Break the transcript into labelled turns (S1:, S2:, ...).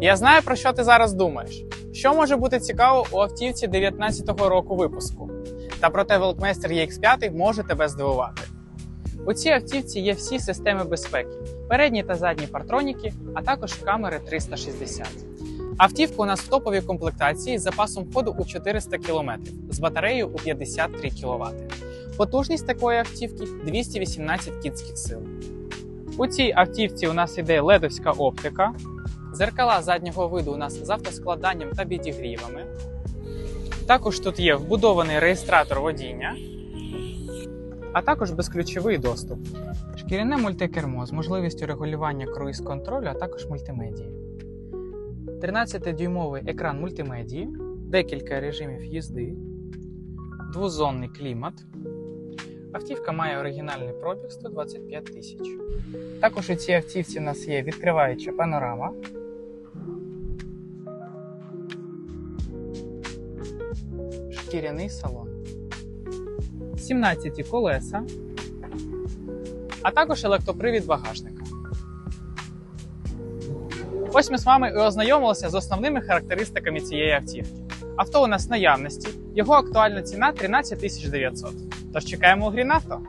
S1: Я знаю, про що ти зараз думаєш. Що може бути цікаво у автівці 19-го року випуску? Та проте Велкмейстер EX5 може тебе здивувати. У цій автівці є всі системи безпеки: передні та задні партроніки, а також камери 360. Автівка у нас в топовій комплектації з запасом ходу у 400 км з батареєю у 53 кВт. Потужність такої автівки 218 кінських сил. У цій автівці у нас іде ледовська оптика, зеркала заднього виду у нас з автоскладанням та підігрівами. Також тут є вбудований реєстратор водіння, а також безключовий доступ. Шкіряне мультикермо з можливістю регулювання круїз-контролю, а також мультимедії. 13-дюймовий екран мультимедії, декілька режимів їзди, двозонний клімат. Автівка має оригінальний пробіг 125 тисяч. Також у цій автівці у нас є відкриваюча панорама. Шкіряний салон. 17 колеса, а також електропривід багажника. Ось ми з вами і ознайомилися з основними характеристиками цієї автівки. Авто у нас наявності, його актуальна ціна 13 900. Тож чекаємо у Грінавто.